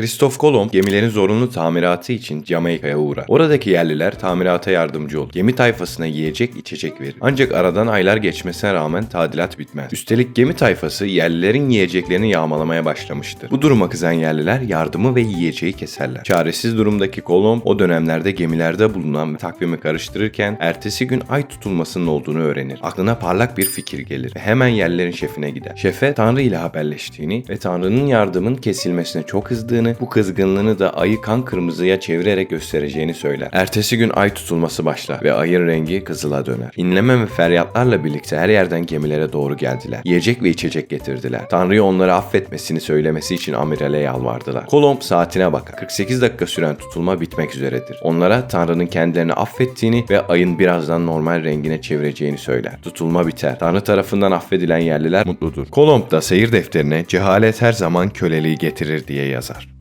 Kristof Kolomb gemilerin zorunlu tamiratı için Jamaika'ya uğrar. Oradaki yerliler tamirata yardımcı olur. Gemi tayfasına yiyecek içecek verir. Ancak aradan aylar geçmesine rağmen tadilat bitmez. Üstelik gemi tayfası yerlilerin yiyeceklerini yağmalamaya başlamıştır. Bu duruma kızan yerliler yardımı ve yiyeceği keserler. Çaresiz durumdaki Kolomb o dönemlerde gemilerde bulunan ve takvimi karıştırırken ertesi gün ay tutulmasının olduğunu öğrenir. Aklına parlak bir fikir gelir ve hemen yerlilerin şefine gider. Şefe Tanrı ile haberleştiğini ve Tanrı'nın yardımın kesilmesine çok kızdığını, bu kızgınlığını da ayı kan kırmızıya çevirerek göstereceğini söyler. Ertesi gün ay tutulması başlar ve ayın rengi kızıla döner. İnleme ve feryatlarla birlikte her yerden gemilere doğru geldiler. Yiyecek ve içecek getirdiler. Tanrı'ya onları affetmesini söylemesi için amirale yalvardılar. Kolomb saatine bakar. 48 dakika süren tutulma bitmek üzeredir. Onlara Tanrı'nın kendilerini affettiğini ve ayın birazdan normal rengine çevireceğini söyler. Tutulma biter. Tanrı tarafından affedilen yerliler mutludur. Kolomb da seyir defterine cehalet her zaman köleliği getirir diye yazar.